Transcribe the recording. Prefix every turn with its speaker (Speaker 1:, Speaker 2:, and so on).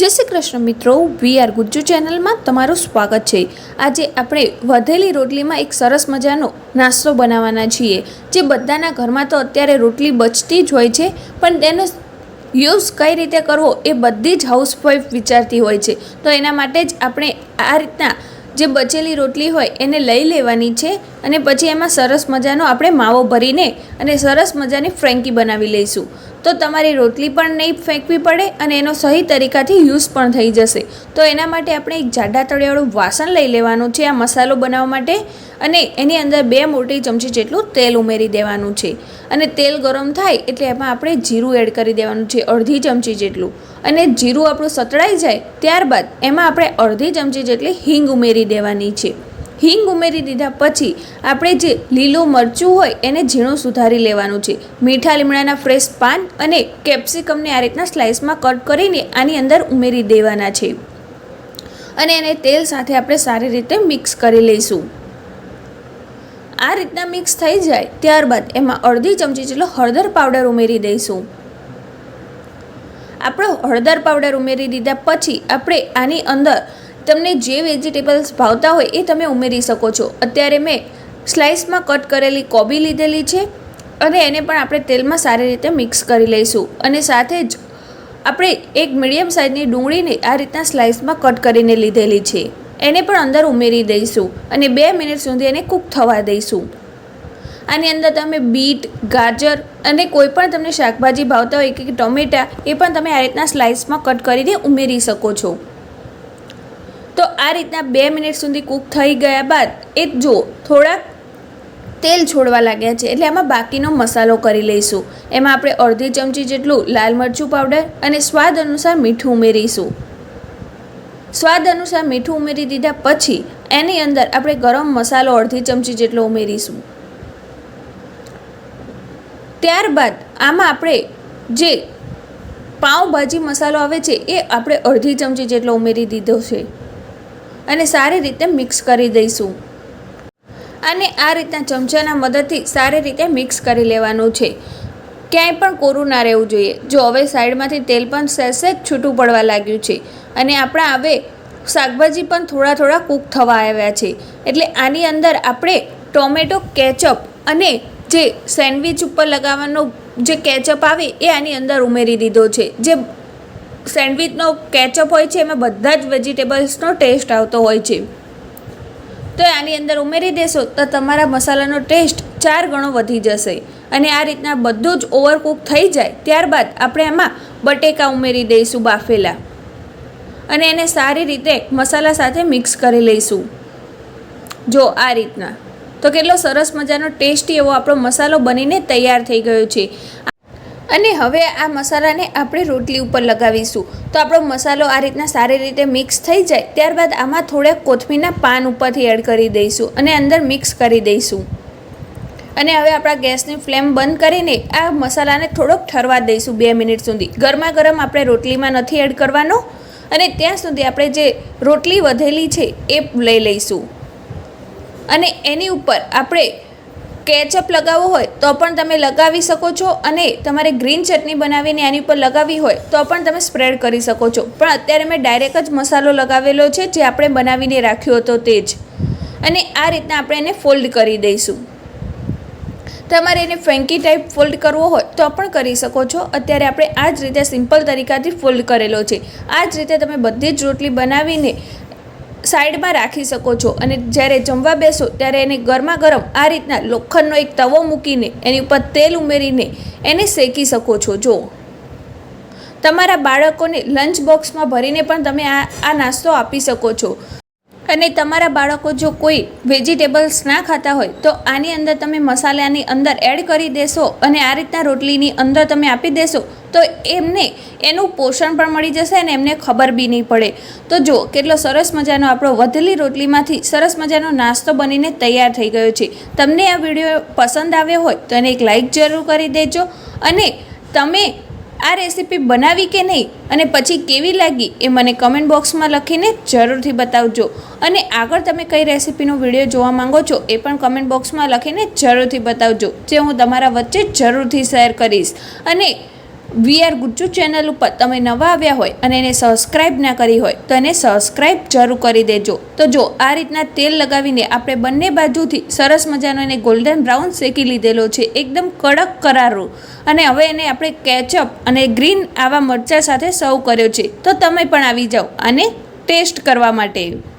Speaker 1: જય શ્રી કૃષ્ણ મિત્રો, we are Gujju ચેનલમાં તમારું સ્વાગત છે. આજે આપણે વધેલી રોટલીમાં એક સરસ મજાનો નાસ્તો બનાવવાના છીએ. જે બધાના ઘરમાં તો અત્યારે રોટલી બચતી જ હોય છે, પણ તેનો યુઝ કઈ રીતે કરવો એ બધી જ હાઉસવાઈફ વિચારતી હોય છે. તો એના માટે જ આપણે આ રીતના જે બચેલી રોટલી હોય એને લઈ લેવાની છે અને પછી એમાં સરસ મજાનો આપણે માવો ભરીને અને સરસ મજાની ફ્રેન્કી બનાવી લઈશું. તો તમારી રોટલી પણ નહીં ફેંકવી પડે અને એનો સહી તરીકાથી યુઝ પણ થઈ જશે. તો એના માટે આપણે એક જાડા તળિયાળું વાસણ લઈ લેવાનું છે આ મસાલો બનાવવા માટે. અને એની અંદર બે મોટી ચમચી જેટલું તેલ ઉમેરી દેવાનું છે. અને તેલ ગરમ થાય એટલે એમાં આપણે જીરું એડ કરી દેવાનું છે, અડધી ચમચી જેટલું. અને જીરું આપણું સતળાઈ જાય ત્યારબાદ એમાં આપણે અડધી ચમચી જેટલી હિંગ ઉમેરી દેવાની છે. હિંગ ઉમેરી દીધા પછી આપણે જે લીલું મરચું હોય એને ઝીણું સુધારી લેવાનું છે. મીઠા લીમડાના ફ્રેશ પાન અને કેપ્સિકમને આ રીતના સ્લાઇસમાં કટ કરીને આની અંદર ઉમેરી દેવાના છે. અને એને તેલ સાથે આપણે સારી રીતે મિક્સ કરી લઈશું. આ રીતના મિક્સ થઈ જાય ત્યારબાદ એમાં અડધી ચમચી જેટલો હળદર પાવડર ઉમેરી દઈશું. આપણો હળદર પાવડર ઉમેરી દીધા પછી આપણે આની અંદર તમને જે વેજીટેબલ્સ ભાવતા હોય એ તમે ઉમેરી શકો છો. અત્યારે મેં સ્લાઇસમાં કટ કરેલી કોબી લીધેલી છે અને એને પણ આપણે તેલમાં સારી રીતે મિક્સ કરી લઈશું. અને સાથે જ આપણે એક મીડિયમ સાઇઝની ડુંગળીને આ રીતના સ્લાઇસમાં કટ કરીને લીધેલી છે. એને પણ અંદર ઉમેરી દઈશું અને બે મિનિટ સુધી એને કૂક થવા દઈશું. આની અંદર તમે બીટ, ગાજર અને કોઈ પણ તમને શાકભાજી ભાવતા હોય, કે ટમેટા, એ પણ તમે આ રીતના સ્લાઇસમાં કટ કરીને ઉમેરી શકો છો. તો આ રીતના બે મિનિટ સુધી કૂક થઈ ગયા બાદ, એ જો થોડાક તેલ છોડવા લાગ્યા છે, એટલે આમાં બાકીનો મસાલો કરી લઈશું. એમાં આપણે અડધી ચમચી જેટલું લાલ મરચું પાવડર અને સ્વાદ અનુસાર મીઠું ઉમેરીશું. સ્વાદ અનુસાર મીઠું ઉમેરી દીધા પછી એની અંદર આપણે ગરમ મસાલો અડધી ચમચી જેટલો ઉમેરીશું. ત્યારબાદ આમાં આપણે જે પાઉંભાજી મસાલો આવે છે એ આપણે અડધી ચમચી જેટલો ઉમેરી દીધો છે અને સારી રીતે મિક્સ કરી દઈશું. અને આ રીતના ચમચાના મદદથી સારી રીતે મિક્સ કરી લેવાનું છે. ક્યાંય પણ કોરું ના રહેવું જોઈએ. જો હવે સાઈડમાંથી તેલ પણ સહેસે જ છૂટું પડવા લાગ્યું છે અને આપણા હવે શાકભાજી પણ થોડા થોડા કૂક થવા આવ્યા છે. એટલે આની અંદર આપણે ટોમેટો, કેચઅપ અને જે સેન્ડવિચ ઉપર લગાવવાનો જે કેચઅપ આવે એ આની અંદર ઉમેરી દીધો છે. જે સેન્ડવિચનો કેચઅપ હોય છે એમાં બધા જ વેજીટેબલ્સનો ટેસ્ટ આવતો હોય છે. તો આની અંદર ઉમેરી દેશો તો તમારા મસાલાનો ટેસ્ટ ચાર ગણો વધી જશે. અને આ રીતના બધું જ ઓવરકુક થઈ જાય, ત્યારબાદ આપણે એમાં બટેકા ઉમેરી દઈશું બાફેલા. અને એને સારી રીતે મસાલા સાથે મિક્સ કરી લઈશું. જો આ રીતના. તો કેટલો સરસ મજાનો ટેસ્ટી એવો આપણો મસાલો બનીને તૈયાર થઈ ગયો છે. અને હવે આ મસાલાને આપણે રોટલી ઉપર લગાવીશું. તો આપણો મસાલો આ રીતના સારી રીતે મિક્સ થઈ જાય, ત્યારબાદ આમાં થોડાક કોથમીરના પાન ઉપરથી એડ કરી દઈશું અને અંદર મિક્સ કરી દઈશું. અને હવે આપણા ગેસની ફ્લેમ બંધ કરીને આ મસાલાને થોડોક ઠરવા દઈશું બે મિનિટ સુધી. ગરમા ગરમ આપણે રોટલીમાં નથી એડ કરવાનો અને ત્યાં સુધી આપણે જે રોટલી વધેલી છે એ લઈ લઈશું. અને એની ઉપર આપણે કેચઅપ લગાવવો હોય તો પણ તમે લગાવી શકો છો અને તમારે ગ્રીન ચટણી બનાવીને એની ઉપર લગાવી હોય તો પણ તમે સ્પ્રેડ કરી શકો છો. પણ અત્યારે મેં ડાયરેક્ટ જ મસાલો લગાવેલો છે જે આપણે બનાવીને રાખ્યો હતો તે જ. અને આ રીતના આપણે એને ફોલ્ડ કરી દઈશું. તમારે એને ફેન્કી ટાઈપ ફોલ્ડ કરવો હોય તો પણ કરી શકો છો. અત્યારે આપણે આ જ રીતે સિમ્પલ તરીકાથી ફોલ્ડ કરેલો છે. આ જ રીતે તમે બધી જ રોટલી બનાવીને સાઈડમાં રાખી શકો છો અને જ્યારે જમવા બેસો ત્યારે એને ગરમા ગરમ આ રીતના લોખંડનો એક તવો મૂકીને એની ઉપર તેલ ઉમેરીને એને શેકી શકો છો. જો તમારા બાળકોને લંચ બોક્સમાં ભરીને પણ તમે આ આ નાસ્તો આપી શકો છો. અને તમારા બાળકો જો કોઈ વેજીટેબલ્સ ના ખાતા હોય, તો આની અંદર તમે મસાલાની અંદર એડ કરી દેશો અને આ રીતના રોટલીની અંદર તમે આપી દેશો, તો એમને એનું પોષણ પણ મળી જશે અને એમને ખબર બી નહીં પડે. તો જો, કેટલો સરસ મજાનો આપણો વધેલી રોટલીમાંથી સરસ મજાનો નાસ્તો બનીને તૈયાર થઈ ગયો છે. તમને આ વીડિયો પસંદ આવ્યો હોય, તો એને એક લાઈક જરૂર કરી દેજો અને તમે આ રેસીપી બનાવી કે નહીં અને પછી કેવી લાગી એ મને કમેન્ટ બોક્સમાં લખીને જરૂરથી બતાવજો. અને આગળ તમે કઈ રેસીપીનો વીડિયો જોવા માંગો છો એ પણ કમેન્ટ બોક્સમાં લખીને જરૂરથી બતાવજો. જે હું તમારા વચ્ચે જરૂરથી શેર કરીશ. અને વી આર ગુજ્જુ ચેનલ ઉપર તમે નવા આવ્યા હોય અને એને સબસ્ક્રાઈબ ના કરી હોય, તો એને સબસ્ક્રાઈબ જરૂર કરી દેજો. તો જો, આ રીતના તેલ લગાવીને આપણે બંને બાજુથી સરસ મજાનો એને ગોલ્ડન બ્રાઉન શેકી લીધેલો છે, એકદમ કડક કરારો. અને હવે એને આપણે કેચઅપ અને ગ્રીન આવા મરચાં સાથે સર્વ કર્યો છે. તો તમે પણ આવી જાઓ અને ટેસ્ટ કરવા માટે.